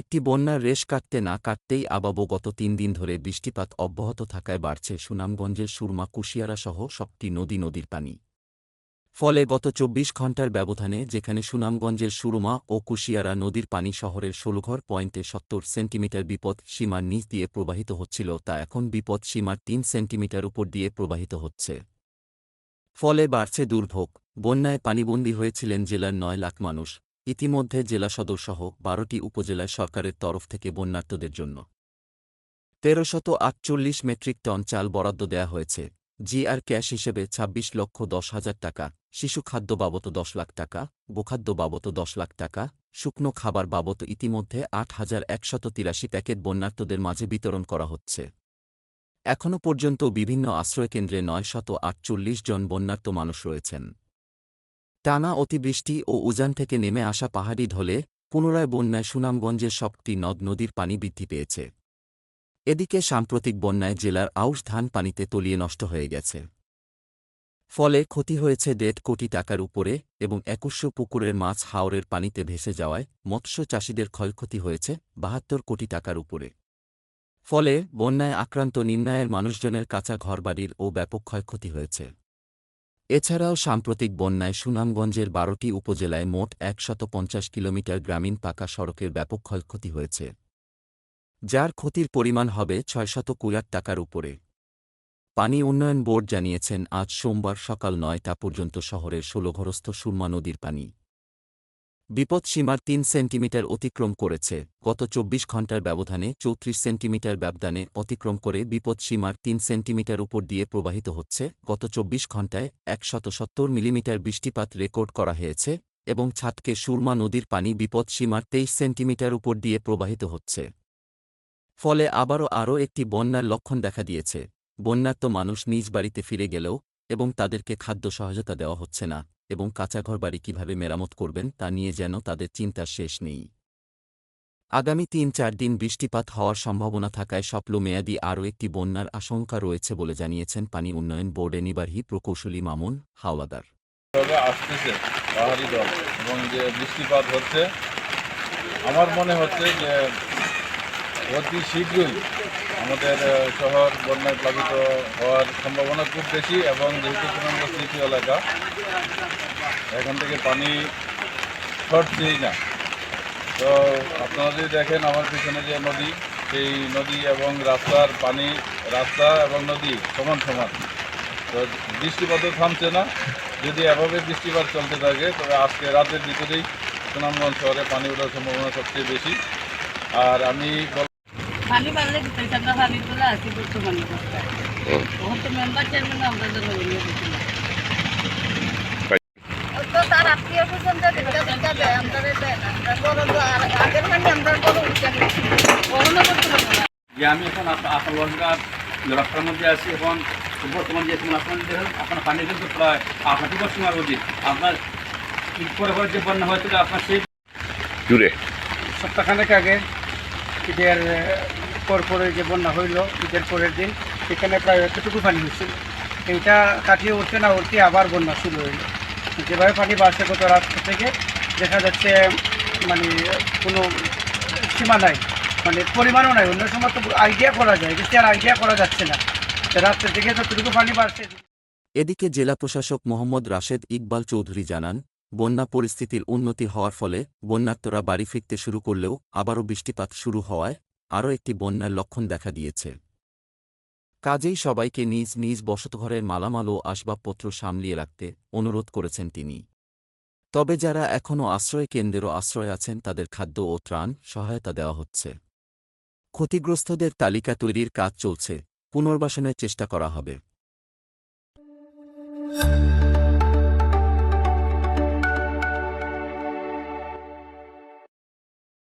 একটি বন্যার রেশ কাটতে না কাটতেই আবাবো গত তিন দিন ধরে বৃষ্টিপাত অব্যাহত থাকায় বাড়ছে সুনামগঞ্জের সুরমা কুশিয়ারাসহ সবটি নদী নদীর পানি। ফলে গত চব্বিশ ঘণ্টার ব্যবধানে যেখানে সুনামগঞ্জের সুরমা ও কুশিয়ারা নদীর পানি শহরের ষোলঘর পয়েন্টে সত্তর সেন্টিমিটার বিপদ সীমার নিচ দিয়ে প্রবাহিত হচ্ছিল, তা এখন বিপদ সীমার তিন সেন্টিমিটার উপর দিয়ে প্রবাহিত হচ্ছে। ফলে বাড়ছে দুর্ভোগ। বন্যায় পানিবন্দী হয়েছিলেন জেলার নয় লাখ মানুষ। ইতিমধ্যে জেলা সদরসহ বারোটি উপজেলায় সরকারের তরফ থেকে বন্যার্তদের জন্য। তেরোশত আটচল্লিশ মেট্রিক টন চাল বরাদ্দ দেয়া হয়েছে। জিআর ক্যাশ হিসেবে ২৬ লক্ষ দশ হাজার টাকা, শিশু খাদ্য বাবদ দশ লাখ টাকা, গোখাদ্য বাবদ দশ লাখ টাকা, শুকনো খাবার বাবদ ইতিমধ্যে আট হাজার একশত তিরাশি প্যাকেট বন্যার্তদের মাঝে বিতরণ করা হচ্ছে। এখনও পর্যন্ত বিভিন্ন আশ্রয়কেন্দ্রে নয় শত আটচল্লিশ জন বন্যার্ত মানুষ রয়েছেন। টানা অতিবৃষ্টি ও উজান থেকে নেমে আসা পাহাড়ি ঢলে পুনরায় বন্যায় সুনামগঞ্জের সবটি নদ নদীর পানি বৃদ্ধি পেয়েছে। এদিকে সাম্প্রতিক বন্যায় জেলার আউশ ধান পানিতে তলিয়ে নষ্ট হয়ে গেছে। ফলে ক্ষতি হয়েছে দেড় কোটি টাকার উপরে এবং একুশশো পুকুরের মাছ হাওরের পানিতে ভেসে যাওয়ায় মৎস্য চাষিদের ক্ষয়ক্ষতি হয়েছে বাহাত্তর কোটি টাকার উপরে। ফলে বন্যায় আক্রান্ত নির্ণয়ের মানুষজনের কাঁচা ঘরবাড়ির ও ব্যাপক ক্ষয়ক্ষতি হয়েছে। এছাড়াও সাম্প্রতিক বন্যায় সুনামগঞ্জের বারোটি উপজেলায় মোট একশত পঞ্চাশ কিলোমিটার গ্রামীণ পাকা সড়কের ব্যাপক ক্ষয়ক্ষতি হয়েছে, যার ক্ষতির পরিমাণ হবে ছয়শত কুড়ার টাকার উপরে। পানি উন্নয়ন বোর্ড জানিয়েছেন, আজ সোমবার সকাল নয়টা পর্যন্ত শহরের ষোলঘরস্থ সুরমা নদীর পানি বিপদসীমার তিন সেন্টিমিটার অতিক্রম করেছে। গত চব্বিশ ঘণ্টার ব্যবধানে চৌত্রিশ সেন্টিমিটার ব্যবধানে অতিক্রম করে বিপদসীমার তিন সেন্টিমিটার উপর দিয়ে প্রবাহিত হচ্ছে। গত চব্বিশ ঘণ্টায় একশত সত্তর মিলিমিটার বৃষ্টিপাত রেকর্ড করা হয়েছে এবং ছাটকে সুরমা নদীর পানি বিপদসীমার তেইশ সেন্টিমিটার উপর দিয়ে প্রবাহিত হচ্ছে। ফলে আবারও আরও একটি বন্যার লক্ষণ দেখা দিয়েছে। বন্যার্ত মানুষ নিজ বাড়িতে ফিরে গেলেও এবং তাদেরকে খাদ্য সহায়তা দেওয়া হচ্ছে না। এবং কাঁচাঘর বাড়ি কীভাবে মেরামত করবেন তা নিয়ে যেন তাদের চিন্তার শেষ নেই। আগামী তিন চার দিন বৃষ্টিপাত হওয়ার সম্ভাবনা থাকায় স্বপ্ন মেয়াদি আরও একটি বন্যার আশঙ্কা রয়েছে বলে জানিয়েছেন পানি উন্নয়ন বোর্ডে নিবার্হী প্রকৌশলী মামুন হাওলাদার। তবে আসতেছে পাহাড়ি জল এবং যে বৃষ্টিপাত হচ্ছে, আমার মনে হচ্ছে যে অতি শীঘ্রই আমাদের শহর বন্যায় প্লাবিত হওয়ার সম্ভাবনা খুব বেশি এবং যেহেতু সুনামগঞ্জ তৃতীয় এলাকা, এখান থেকে পানি ছড়ছেই না। তো আপনারা যদি দেখেন আমার পিছনে যে নদী, সেই নদী এবং রাস্তার পানি, রাস্তা এবং নদী সমান সমান। তো বৃষ্টিপাতও থামছে না। যদি এভাবে বৃষ্টিপাত চলতে থাকে, তবে আজকে রাতের ভিতরেই সুনামগঞ্জ শহরে পানি ওঠার সম্ভাবনা সবচেয়ে বেশি। আর আমি পানি বাড়লে আমরা পানি তোলা আছি বর্তমানে তখন তো মেম্বার চেয়ারম্যান আমরা দিচ্ছিল তো তার আত্মীয় স্বজন যে ভিক্ষা ভিক্ষা দেয় আমরা আগের মানে আমরা বড় উঠে করতে পারব না। যে আমি এখন আপনার মধ্যে আছি এখন বর্তমান যে আপনার দেখেন আপনার পানি কিন্তু প্রায় আপনার দুবার সময় অধিক আপনার ঈদ পরে পরে যে বন্যা হয়েছিল আপনার সেই জুড়ে সপ্তাহখানেক আগে ঈদের পর পরে যে বন্যা হইল ঈদের পরের দিন, সেখানে প্রায় এতটুকু পানি হয়েছিল এইটা কাটিয়ে উঠতে না উঠতে আবার বন্যা শুরু হইল। যেভাবে পানি বাড়ছে গত রাত থেকে, দেখা যাচ্ছে মানে কোনো সীমা নাই। মানে পরিমাণও নাই, অন্য সময় তো আইডিয়া করা যায়, কিন্তু আর আইডিয়া করা যাচ্ছে না। তো রাত্রের দিকে যতটুকু পানি বাড়ছে এদিকে জেলা প্রশাসক মোহাম্মদ রাশেদ ইকবাল চৌধুরী জানান বন্যা পরিস্থিতির উন্নতি হওয়ার ফলে বন্যার্তরা বাড়ি ফিরতে শুরু করলেও আবারও বৃষ্টিপাত শুরু হওয়ায় আরও একটি বন্যার লক্ষণ দেখা দিয়েছে। কাজেই সবাইকে নিজ নিজ বসতঘরের মালামাল ও আসবাবপত্র সামলিয়ে রাখতে অনুরোধ করেছেন তিনি। তবে যারা এখনও আশ্রয় কেন্দ্রেরও আশ্রয় আছেন, তাদের খাদ্য ও ত্রাণ সহায়তা দেওয়া হচ্ছে। ক্ষতিগ্রস্তদের তালিকা তৈরির কাজ চলছে। পুনর্বাসনের চেষ্টা করা হবে।